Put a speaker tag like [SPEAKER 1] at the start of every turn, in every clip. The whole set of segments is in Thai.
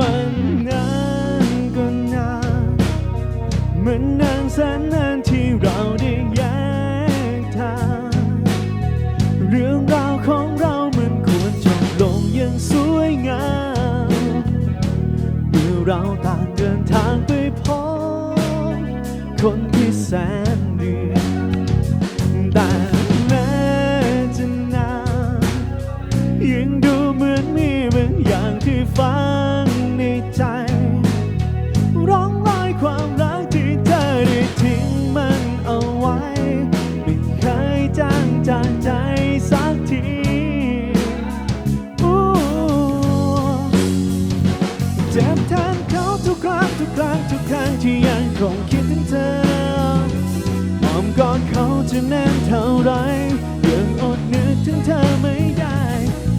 [SPEAKER 1] วันนั้นก็นานเหมือนนานแสนนานที่เราได้แยกทางเรื่องราวของเราเหมือนควรจบลงอย่างสวยงามเมื่อเราต่างเดินทางไปพบคนที่แสน ทีเจ็บแทนเขาทุกครั้งทุกครั้งทุกครั้งที่ยังคงคิดถึงเธออ้อมกอดเขาจะแน่นเท่าไรยังอดนึกถึงเธอไม่ได้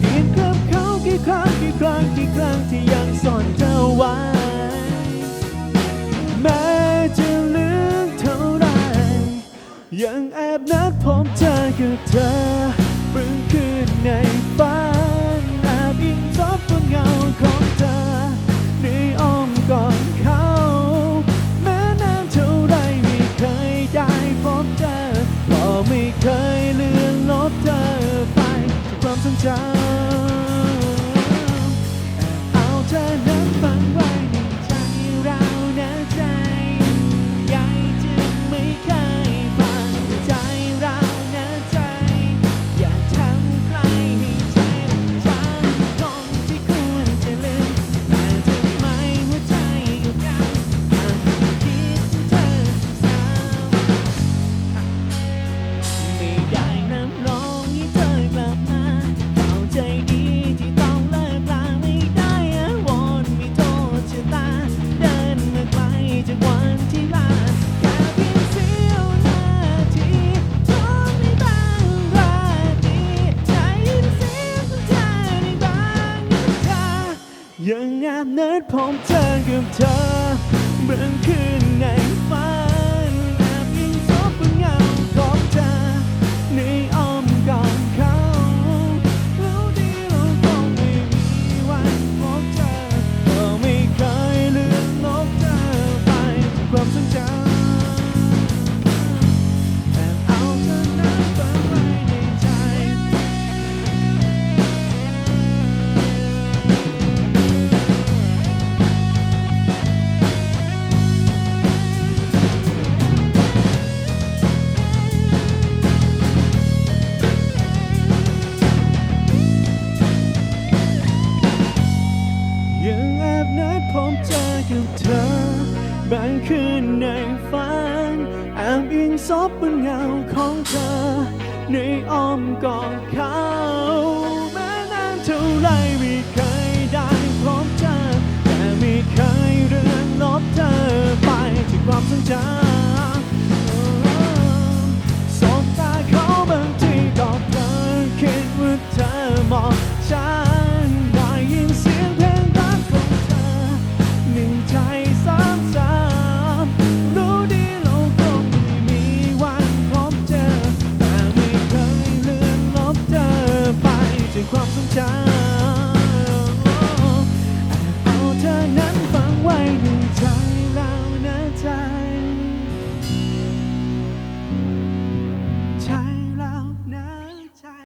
[SPEAKER 1] เพียงกับเขากี่ครั้งกี่ครั้งกี่ครั้งที่ยังซ่อนเธอไว้แม้จะลึกเท่าไรยังแอบนัดพบเจอกับเธอ ในฝันอาบอิงทบบนเงาของเธอในอ้อมกอดเขา แม้นานเท่าไรไม่เคยได้พบเธอก็ไม่เคยเลือนลบเธอไปความทรงจำ ดพบเธอกับเธอ กับเธอบางคืนในฝันแอบอิงซบบนเงาของเธอ ในอ้อมกอดเขาแม้นานเท่าไรไม่เคย ความทรงจำ